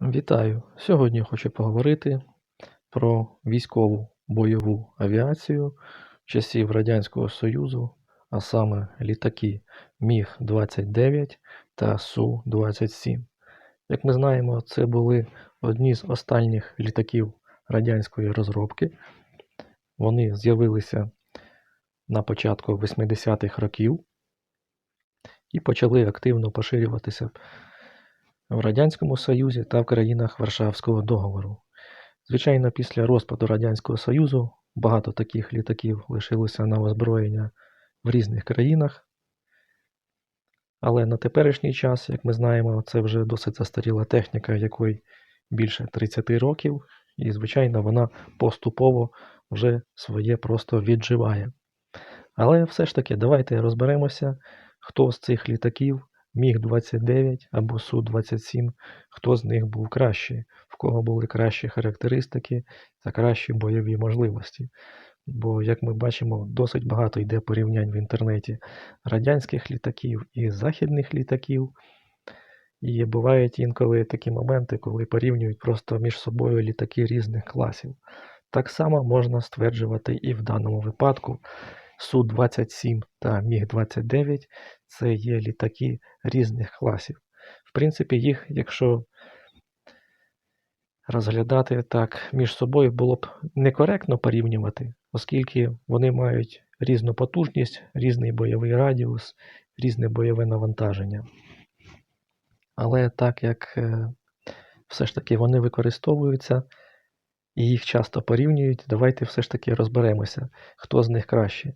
Вітаю! Сьогодні хочу поговорити про військову бойову авіацію часів Радянського Союзу, а саме літаки Міг-29 та Су-27. Як ми знаємо, це були одні з останніх літаків радянської розробки. Вони з'явилися на початку 80-х років і почали активно поширюватися в Радянському Союзі та в країнах Варшавського договору. Звичайно, після розпаду Радянського Союзу багато таких літаків лишилося на озброєння в різних країнах. Але на теперішній час, як ми знаємо, це вже досить застаріла техніка, якої більше 30 років, і, звичайно, вона поступово вже своє просто відживає. Але все ж таки, давайте розберемося, хто з цих літаків Міг-29 або Су-27, хто з них був кращий, в кого були кращі характеристики та кращі бойові можливості. Бо, як ми бачимо, досить багато йде порівнянь в інтернеті радянських літаків і західних літаків. І бувають інколи такі моменти, коли порівнюють просто між собою літаки різних класів. Так само можна стверджувати і в даному випадку. Су-27 та Міг-29 це є літаки різних класів. В принципі, їх, якщо розглядати так між собою, було б некоректно порівнювати, оскільки вони мають різну потужність, різний бойовий радіус, різне бойове навантаження. Але так як е, все ж таки вони використовуються і їх часто порівнюють, давайте все ж таки розберемося, хто з них краще.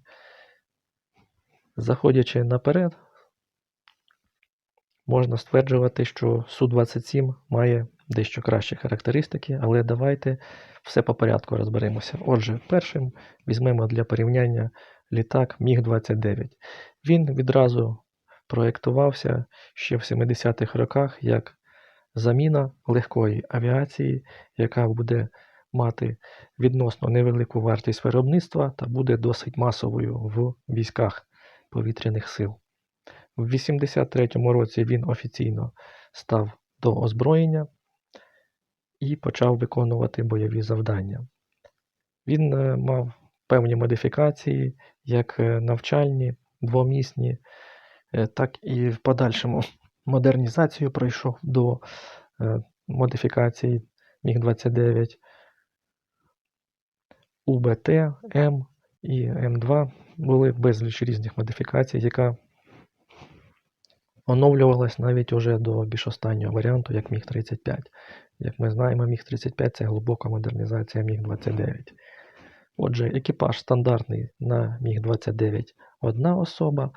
Заходячи наперед, можна стверджувати, що Су-27 має дещо кращі характеристики, але давайте все по порядку розберемося. Отже, першим візьмемо для порівняння літак Міг-29. Він відразу проєктувався ще в 70-х роках як заміна легкої авіації, яка буде мати відносно невелику вартість виробництва та буде досить масовою в військах повітряних сил. В 83-му році він офіційно став до озброєння і почав виконувати бойові завдання. Він е, мав певні модифікації, як е, навчальні, двомісні, е, так і в подальшому модернізацію пройшов до модифікації Міг-29, УБТ, М і М2 були безліч різних модифікацій, яка оновлювалась навіть уже до більш останнього варіанту, як Міг-35. Як ми знаємо, Міг-35 це глибока модернізація Міг-29. Отже, екіпаж стандартний на Міг-29 одна особа.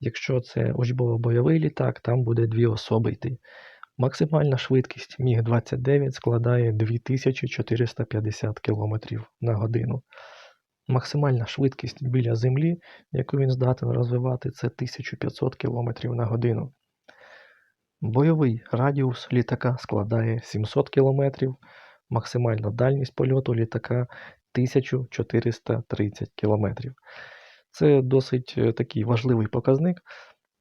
Якщо це учбово-бойовий літак, там буде дві особи йти. Максимальна швидкість Міг-29 складає 2450 км на годину. Максимальна швидкість біля землі, яку він здатен розвивати, це 1500 км на годину. Бойовий радіус літака складає 700 км, максимальна дальність польоту літака 1430 км. Це досить е, такий важливий показник.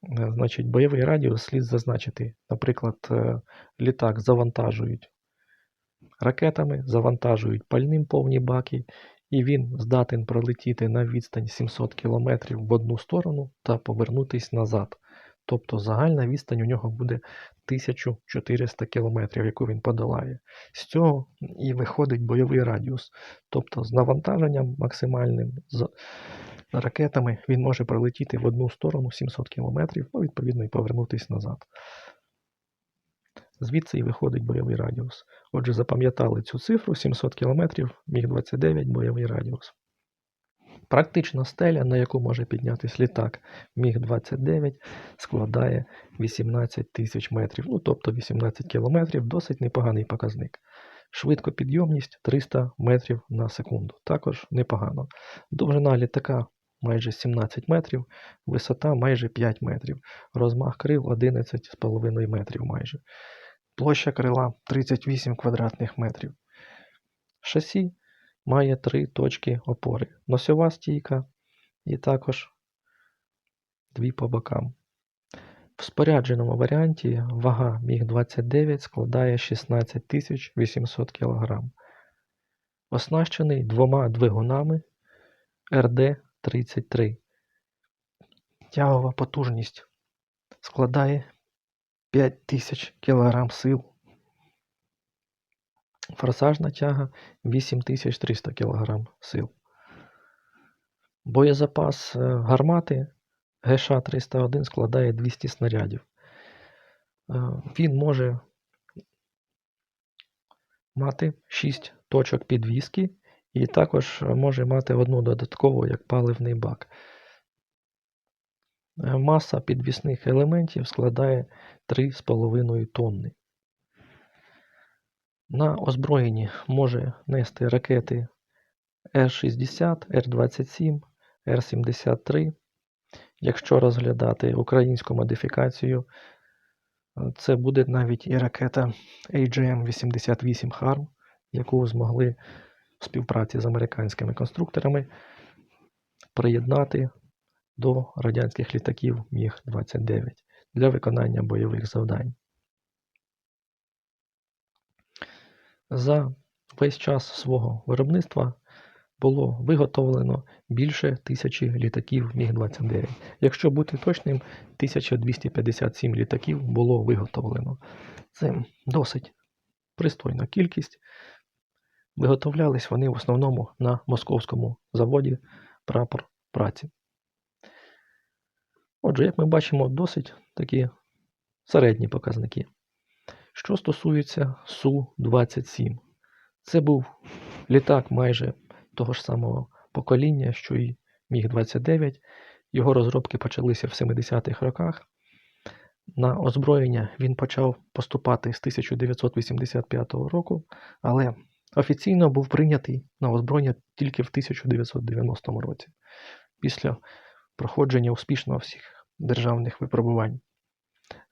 Е, значить, Бойовий радіус слід зазначити. Наприклад, е, літак завантажують ракетами, завантажують пальним повні баки і він здатен пролетіти на відстань 700 км в одну сторону та повернутися назад. Тобто загальна відстань у нього буде 1400 км, яку він подолає. З цього і виходить бойовий радіус. Тобто з навантаженням максимальним, ракетами він може пролетіти в одну сторону 700 км, ну, відповідно, і повернутися назад. Звідси і виходить бойовий радіус. Отже, запам'ятали цю цифру 700 км, Міг-29 бойовий радіус. Практична стеля, на яку може піднятися літак Міг-29, складає 18 тисяч метрів, ну тобто 18 км, досить непоганий показник. Швидкопідйомність 300 метрів на секунду. Також непогано. Довжина літака майже 17 метрів, висота майже 5 метрів, розмах крил 11,5 метрів майже. Площа крила 38 квадратних метрів. Шасі має три точки опори. Носова стійка і також дві по бокам. В спорядженому варіанті вага Міг-29 складає 16 800 кг. Оснащений двома двигунами РД-33. Тягова потужність складає 5000 кг сил. Форсажна тяга 8300 кг сил. Боєзапас е, гармати ГШ-301 складає 200 снарядів. Він може мати 6 точок підвіски і також може мати одну додаткову як паливний бак. Е, Маса підвісних елементів складає 3,5 тонни. На озброєнні може нести ракети Р-60, Р-27, Р-73. Якщо розглядати українську модифікацію, це буде навіть і ракета AGM-88 HARM, яку змогли співпраці з американськими конструкторами приєднати до радянських літаків Міг-29 для виконання бойових завдань. За весь час свого виробництва було виготовлено більше тисячі літаків Міг-29. Якщо бути точним, 1257 літаків було виготовлено. Це досить пристойна кількість. Виготовлялись вони в основному на московському заводі прапор праці. Отже, як ми бачимо, досить такі середні показники. Що стосується Су-27, це був літак майже того ж самого покоління, що і Міг-29. Його розробки почалися в 70-х роках. На озброєння він почав поступати з 1985 року, але офіційно був прийнятий на озброєння тільки в 1990 році, після проходження успішно всіх державних випробувань.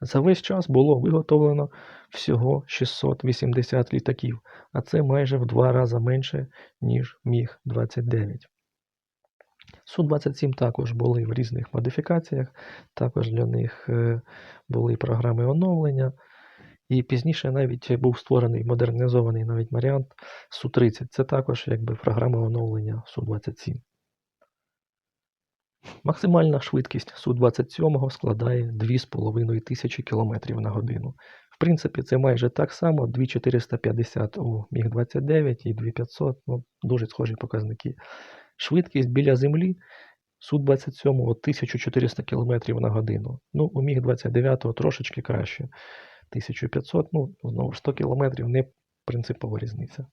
За весь час було виготовлено всього 680 літаків, а це майже в два рази менше, ніж Міг-29. Су-27 також були в різних модифікаціях, також для них е, були програми оновлення. І пізніше навіть був створений модернізований навіть варіант Су-30. Це також якби програма оновлення Су-27. Максимальна швидкість Су-27 складає 2,5 тисячі км на годину. В принципі, це майже так само 2450 у Міг-29 і 2500, ну, дуже схожі показники. Швидкість біля землі Су-27 1400 км на годину. Ну, у Міг-29 трошечки краще. 1500, ну, знову ж 100 км не принципова різниця.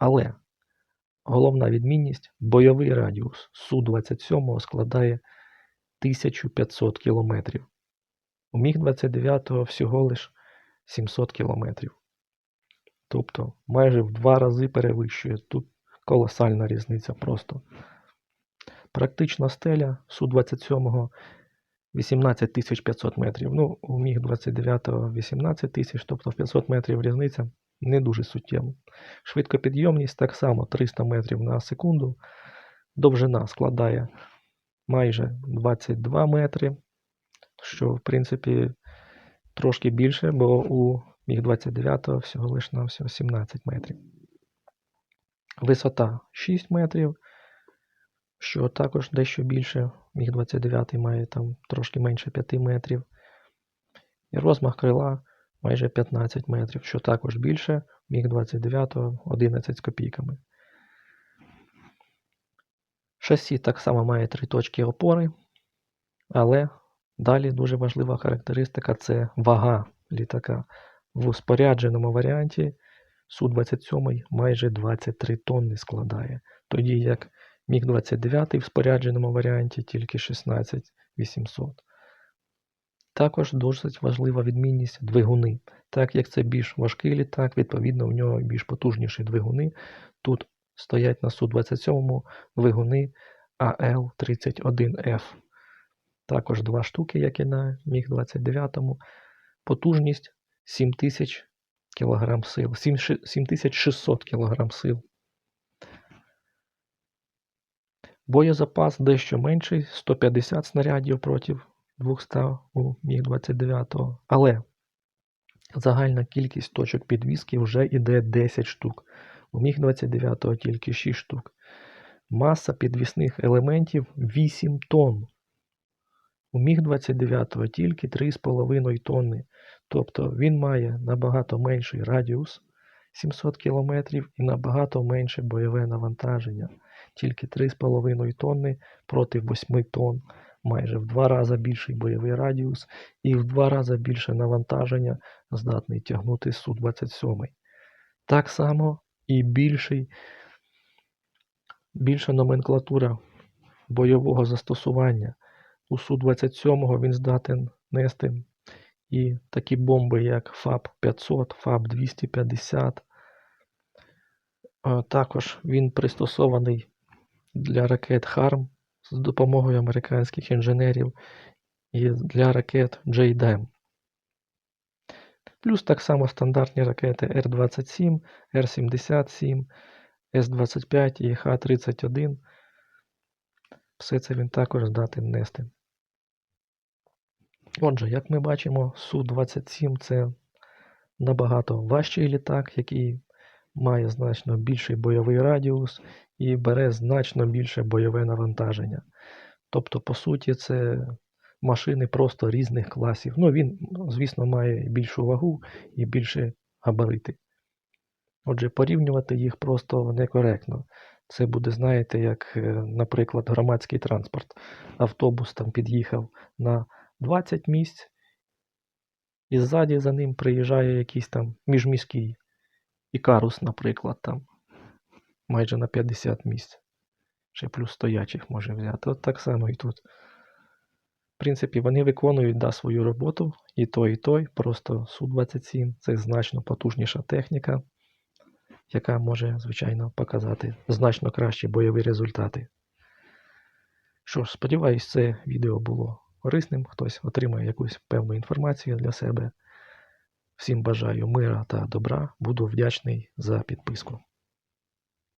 Але головна відмінність бойовий радіус Су-27 складає 1500 км. У Міг-29 всього лиш 700 км. Тобто майже в два рази перевищує. Тут колосальна різниця просто. Практична стеля Су-27 18 500 метрів. Ну, у міг 29-го 18 тисяч, тобто в 500 метрів різниця не дуже суттєва. Швидкопідйомність так само 300 метрів на секунду. Довжина складає майже 22 метри, що, в принципі, трошки більше, бо у Міг-29 всього лиш на всього 17 метрів. Висота 6 метрів, що також дещо більше. Міг-29 має там трошки менше 5 метрів. І розмах крила майже 15 метрів, що також більше. Міг-29 11 з копійками. Шасі так само має три точки опори, але далі дуже важлива характеристика це вага літака. В спорядженому варіанті Су-27 майже 23 тонни складає, тоді як Міг-29 в спорядженому варіанті тільки 16 800. Також досить важлива відмінність двигуни. Так як це більш важкий літак, відповідно в нього більш потужніші двигуни. Тут стоять на Су-27 двигуни АЛ-31Ф. Також два штуки, як і на Міг-29. Потужність 7000 кг сил, 7600 кг сил. Боєзапас дещо менший 150 снарядів проти 200 у Міг-29. Але загальна кількість точок підвіски вже йде 10 штук. У Міг-29 тільки 6 штук. Маса підвісних елементів 8 тонн. У Міг-29 тільки 3,5 тонни. Тобто він має набагато менший радіус 700 км і набагато менше бойове навантаження. Тільки 3,5 тонни проти 8 тонн. Майже в два рази більший бойовий радіус і в два рази більше навантаження здатний тягнути Су-27. Так само і більший, більша номенклатура бойового застосування. У Су-27 він здатен нести і такі бомби, як ФАБ-500, ФАБ-250. Також він пристосований для ракет ХАРМ з допомогою американських інженерів і для ракет JDAM. Плюс так само стандартні ракети Р-27, Р-77, С-25 і Х-31. Все це він також здатен нести. Отже, як ми бачимо, Су-27 це набагато важчий літак, який має значно більший бойовий радіус і бере значно більше бойове навантаження. Тобто, по суті, це машини просто різних класів. Ну, він, звісно, має більшу вагу і більше габарити. Отже, порівнювати їх просто некоректно. Це буде, знаєте, як, е, наприклад, громадський транспорт. Автобус там під'їхав на 20 місць, і ззаді за ним приїжджає якийсь там міжміський ікарус, наприклад, там майже на 50 місць. Ще плюс стоячих може взяти. От так само і тут. В принципі, вони виконують да, свою роботу, і той, і той, просто Су-27 це значно потужніша техніка, яка може, звичайно, показати значно кращі бойові результати. Що ж, сподіваюсь, це відео було корисним, хтось отримає якусь певну інформацію для себе. Всім бажаю мира та добра. Буду вдячний за підписку.